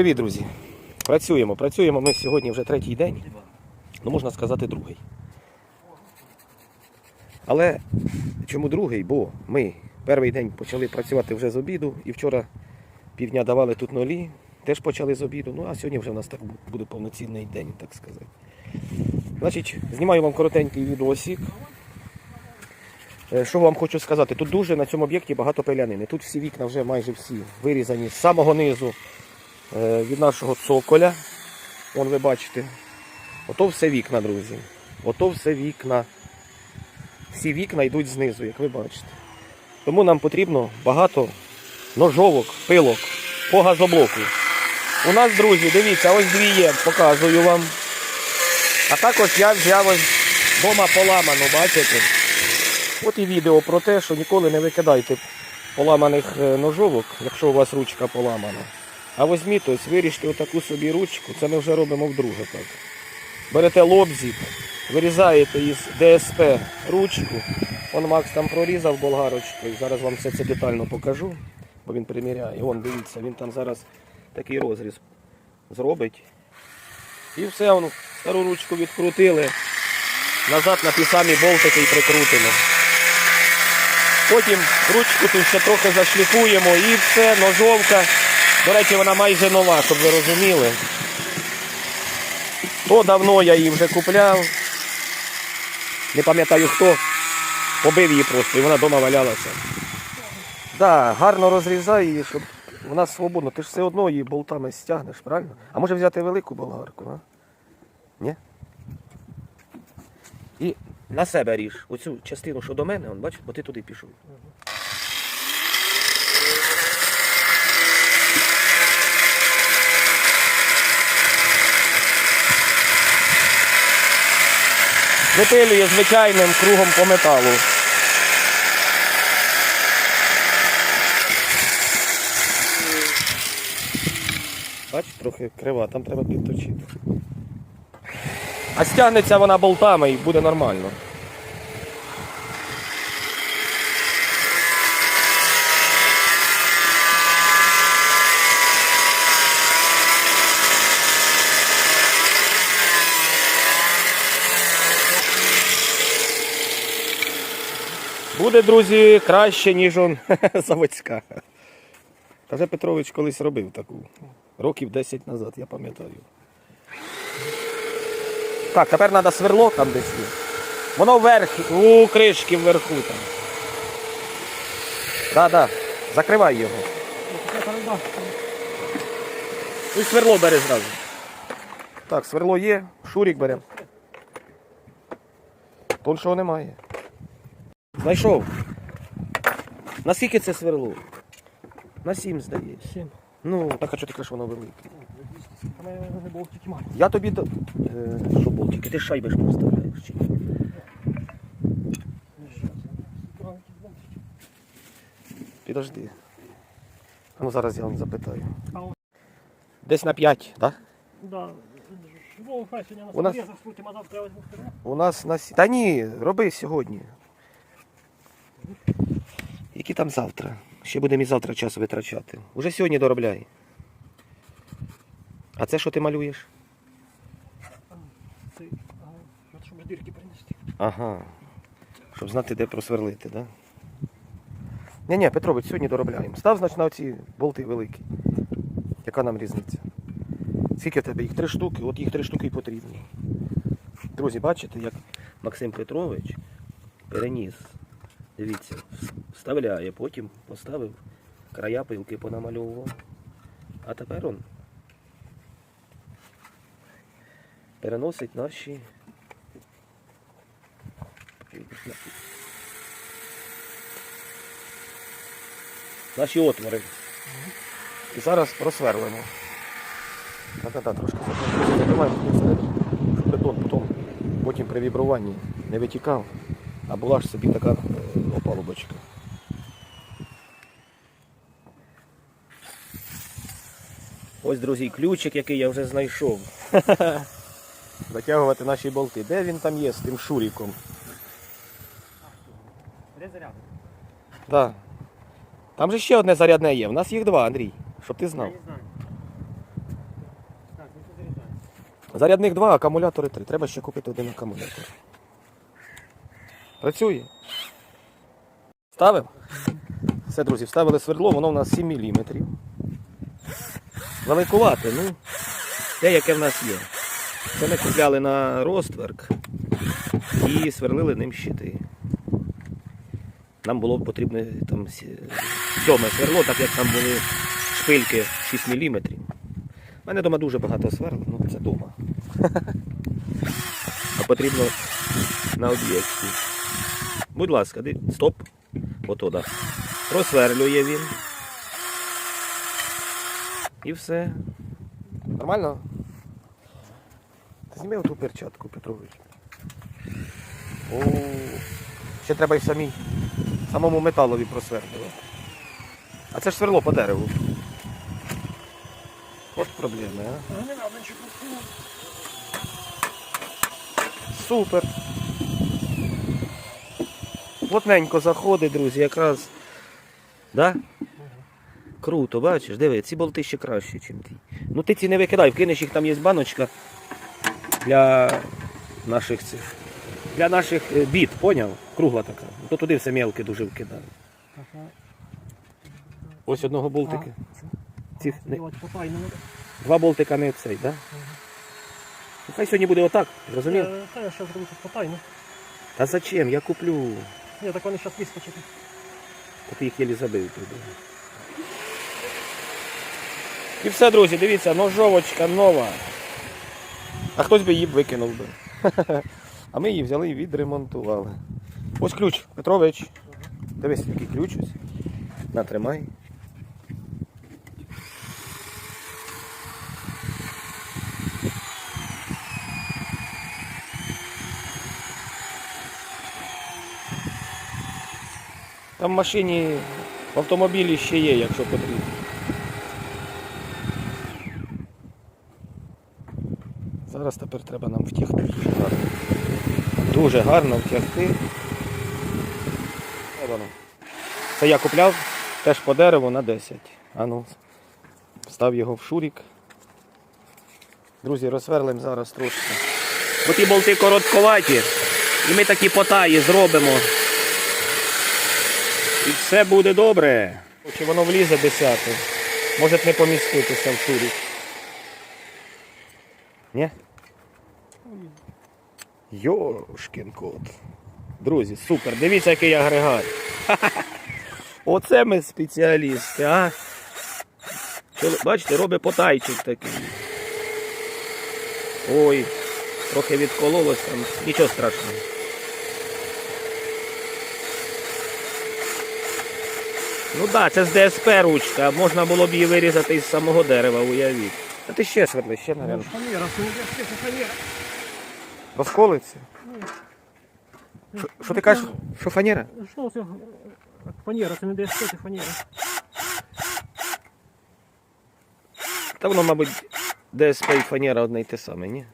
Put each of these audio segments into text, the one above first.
Привіт, друзі. Працюємо, працюємо ми сьогодні вже третій день, ну можна сказати, другий. Але чому другий? Бо ми перший день почали працювати вже з обіду і вчора півдня давали тут нулі, теж почали з обіду. Ну а сьогодні вже у нас так буде повноцінний день, так сказати. Значить, знімаю вам коротенький відеосік. Е, Що вам хочу сказати? Тут дуже на цьому об'єкті багато пилянини. Тут всі вікна вже майже всі вирізані з самого низу від нашого цоколя. Вон ви бачите. Ото все вікна, друзі. Ото все вікна. Всі вікна йдуть знизу, як ви бачите. Тому нам потрібно багато ножовок, пилок по газоблоку. У нас, друзі, дивіться, ось дві є, показую вам. А також я взяв ось дома поламану, бачите? От і відео про те, що ніколи не викидайте поламаних е, ножовок, якщо у вас ручка поламана. А візьміть ось, виріжте отаку собі ручку, це ми вже робимо вдруге так. Берете лобзик, вирізаєте із ДСП ручку. Он Макс там прорізав болгарочкою. Зараз вам все це детально покажу, бо він приміряє. Вон, дивіться, він там зараз такий розріз зробить. І все, он, стару ручку відкрутили. Назад на ті самі болтики і прикрутимо. Потім ручку тут ще трохи зашліфуємо і все, ножовка. До речі, вона майже нова, щоб ви розуміли. То давно я її вже купляв. Не пам'ятаю хто. Побив її просто і вона вдома валялася. Да, гарно розрізай її, щоб вона свободна. Ти ж все одно її болтами стягнеш, правильно? А може взяти велику болгарку, а? Ні? І на себе ріж. Оцю частину, що до мене, он, бачиш, бо ти туди пішов. Випилює звичайним кругом по металу. Бач, трохи крива, там треба підточити. А стягнеться вона болтами і буде нормально. Буде, друзі, краще, ніж он заводська. Та вже Петрович колись робив таку. Років 10 назад, я пам'ятаю. Так, тепер треба сверло там десь. Воно вверх, у кришки вверху там. Так. Закривай його. І сверло бери зразу. Так, сверло є, шурік беремо. Тоншого немає. Знайшов. Наскільки це сверло? На сім, здається. Сім. Ну, так а що ти кажеш, воно велике. Я тобі до. Е, що болтики, ти ж шайби ж поставляєш чи ні? Підожди. Ну зараз я вам запитаю. Десь на 5, так? Да. У нас-. У нас на Та ні, роби сьогодні. Які там завтра? Ще будемо і завтра час витрачати. Уже сьогодні доробляй. А це що ти малюєш? Це, ага, щоб дірки принести. Ага. Щоб знати, де просверлити, так? Да? Ні, ні, Петрович, сьогодні доробляємо. Став, значить, на оці болти великі. Яка нам різниця? Скільки в тебе їх? Три штуки, от їх три штуки і потрібні. Друзі, бачите, як Максим Петрович переніс. Дивіться, вставляє, потім поставив края пилки понамальовував. А тепер он переносить наші наші отвори. І зараз просверлимо. Так-так, трошки закриваємо, щоб бетон потім, потім при вібруванні не витікав, а була ж собі така опалубочка. Ось, друзі, ключик, який я вже знайшов. Затягувати наші болти. Де він там є з тим шуріком? Де заряд? Да. Там же ще одне зарядне є. У нас їх два, Андрій. Щоб ти знав. Я не знаю. Зарядних два, акумулятори три. Треба ще купити один акумулятор. Працює. Ставимо? Все, друзі, вставили свердло, воно у нас 7 мм. Великувате, ну, те, яке в нас є. Це ми купляли на розтверк і сверлили ним щити. Нам було потрібно там сьоме сверло, так як там були шпильки 6 мм. У мене вдома дуже багато сверл, ну це вдома. А потрібно на об'єкті. Будь ласка, стоп. Ото, да. Просверлює він. І все. Нормально? Та зніми оту перчатку, Петрович. О, ще треба й самій, самому металові просверлювати. А це ж сверло по дереву. От проблеми, а? А не надо нічого. Супер. Плотненько заходить, друзі, якраз. Да? Круто, бачиш, диви, ці болти ще кращі, ніж ті. Ну ти ці не викидай, вкинеш їх, там є баночка для наших цих. Для наших е, біт, поняв? Кругла така. То туди все мелке дуже вкидаю. Ось одного болтика. Цих не, два болтика не цей, да? Ну, хай сьогодні буде отак, зрозумів? Е, Та я ще зроблю потайно. Та зачем? Я куплю. Ні, так вони зараз вискочать. Та ти їх єлі забив туди. І все, друзі, дивіться, ножовочка нова. А хтось би її б викинув би. А ми її взяли і відремонтували. Ось ключ, Петрович. Дивись, який ключ ось. На, Там в машині, в автомобілі ще є, якщо потрібно. Зараз тепер треба нам втягти дуже гарно. Втягти. Це я купляв теж по дереву на 10. А ну, став його в шурік. Друзі, розсверлимо зараз трошки. Бо ті болти коротковаті. І ми такі потаї зробимо. І все буде добре. Чи воно влізе десяте? Може не поміститися в шурік. Ні? Йошкін кот. Друзі, супер. Дивіться, який агрегат. Оце ми спеціалісти, а? Бачите, робить потайчик такий. Ой, трохи відкололось там. Нічого страшного. Ну так, да, це з ДСП ручка, можна було б її вирізати із самого дерева, уявіть. А ти ще сверли, ще, Ну, мабуть. Фанера, це фанера. Розколиться. Що- ти кажеш? Що фанера? Що це? Фанера, це не десь, це фанера. Та воно, мабуть, ДСП і фанера одне й те саме, ні?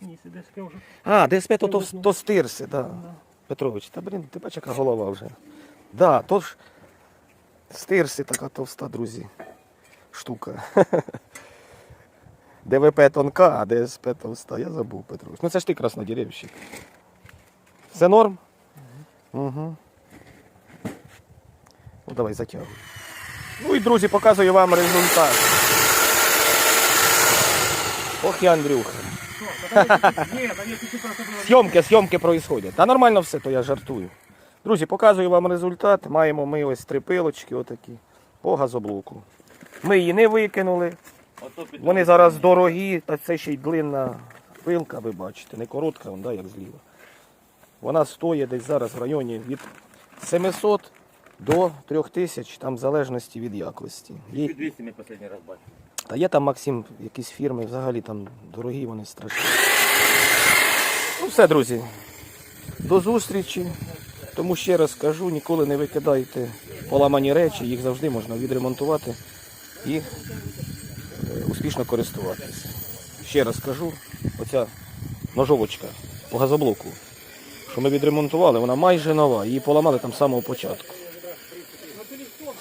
Ні, це десь вже. А, ДСП то, то, то стирси, да. Да. Петрович, та блін, ти бачиш, яка голова вже. Да, то ж стирси така товста, друзі. Штука. ДВП тонка, а ДСП товста. Я забув, Петрович. Ну це ж ти краснодеревщик. Все норм? Угу. Ну давай затягуй. Ну і друзі, показую вам результат. Ох і Андрюха. Зйомки, зйомки происходять. Та нормально все, то я жартую. Друзі, показую вам результат. Маємо ми ось три пилочки отакі по газоблоку. Ми її не викинули. Вони зараз дорогі, та це ще й длинна пилка, ви бачите, не коротка, вон, да, як зліва. Вона стоїть десь зараз в районі від 700 до 3000, там в залежності від якості. Є, 200 ми останній раз бачили. та є там Максим, якісь фірми, взагалі там дорогі, вони страшні. Ну все, друзі. До зустрічі. Тому ще раз кажу, ніколи не викидайте поламані речі, їх завжди можна відремонтувати і е, успішно користуватися. Ще раз кажу, оця ножовочка по газоблоку, що ми відремонтували, вона майже нова, її поламали там з самого початку.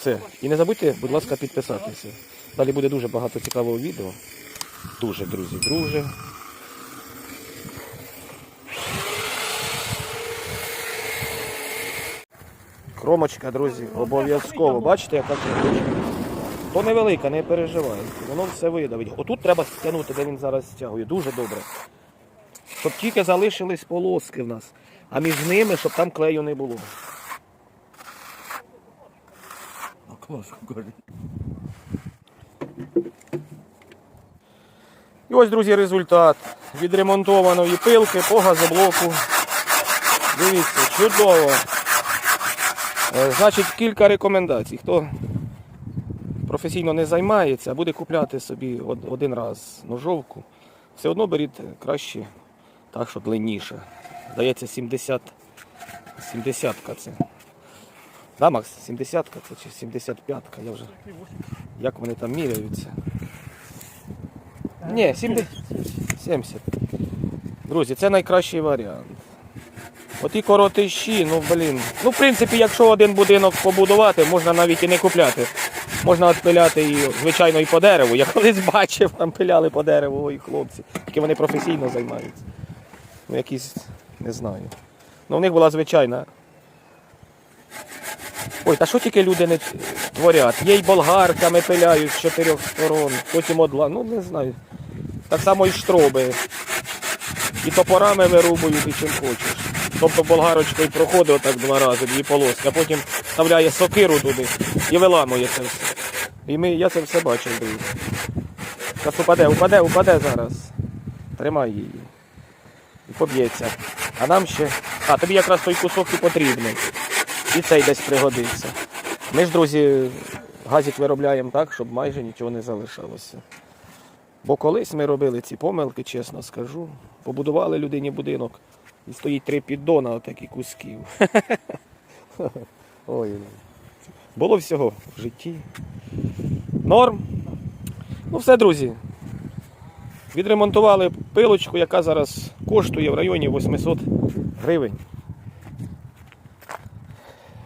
Все. І не забудьте, будь ласка, підписатися. Далі буде дуже багато цікавого відео. Дуже, друзі, дуже. Кромочка, друзі, обов'язково. Бачите, яка кромочка? То невелика, не переживайте. Воно все видавить. Отут треба стягнути, де він зараз стягує. Дуже добре. Щоб тільки залишились полоски в нас. А між ними, щоб там клею не було. А клас. І ось, друзі, результат. Відремонтованої пилки по газоблоку. Дивіться, чудово. Е, Значить, кілька рекомендацій. Хто професійно не займається, буде купляти собі один раз ножовку, все одно беріть краще так, що длинніше. Здається, 70. 70-ка це. Да, Макс, 70-ка це чи 75-ка, я вже. Як вони там міряються? Ні, 70. 70. Друзі, це найкращий варіант. Оті коротищі, ну блін. Ну, в принципі, якщо один будинок побудувати, можна навіть і не купляти. Можна відпиляти і, звичайно, і по дереву. Я колись бачив, там пиляли по дереву ой, хлопці. Тільки вони професійно займаються. Ну, якісь, не знаю. Ну, в них була звичайна. Ой, та що тільки люди не творять? Є й болгарками пиляють з чотирьох сторон, потім одла. Ну, не знаю. Так само і штроби. І топорами вирубують, і чим хочеш. Тобто болгарочкою проходить отак два рази, дві полоски, а потім вставляє сокиру туди і виламує це все. І ми, я це все бачив, друзі. Зараз упаде, упаде, упаде зараз. Тримай її. І поб'ється. А нам ще. А, тобі якраз той кусок і потрібний. І цей десь пригодиться. Ми ж, друзі, газік виробляємо так, щоб майже нічого не залишалося. Бо колись ми робили ці помилки, чесно скажу. Побудували людині будинок і стоїть три піддона отакі кусків. Ой. Було всього в житті. Норм. Ну все, друзі. Відремонтували пилочку, яка зараз коштує в районі 800 гривень.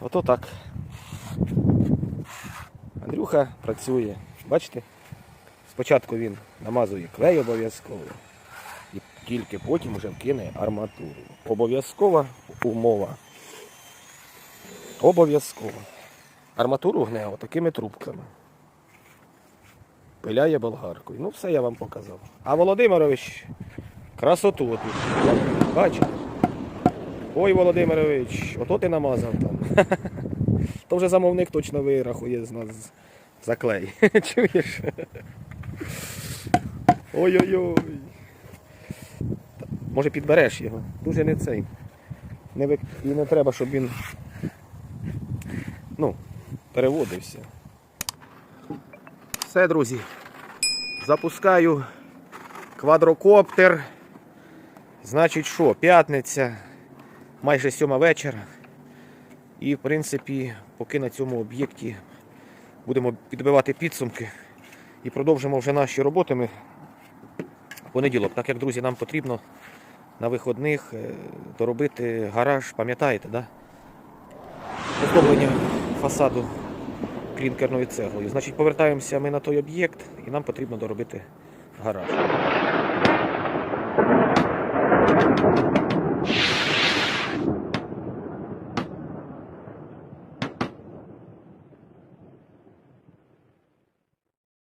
Ото так. Андрюха працює. Бачите? Спочатку він намазує клей обов'язково. Тільки потім вже вкине арматуру. Обов'язкова умова. Обов'язково. Арматуру гне отакими трубками. Пиляє болгаркою. Ну, все я вам показав. А Володимирович красоту отут. Бачите? Ой, Володимирович, ото ти намазав там. То вже замовник точно вирахує з нас за клей. Чуєш? Ой-ой-ой. Може підбереш його. Дуже не цей. Не вик... І не треба, щоб він ну, переводився. Все, друзі. Запускаю квадрокоптер. Значить що, п'ятниця, майже сьома вечора. І, в принципі, поки на цьому об'єкті будемо підбивати підсумки і продовжимо вже наші роботи. Ми в понеділок, так як, друзі, нам потрібно на виходних е, доробити гараж, пам'ятаєте, да? оздоблення фасаду клінкерною цеглою. Значить, повертаємося ми на той об'єкт і нам потрібно доробити гараж.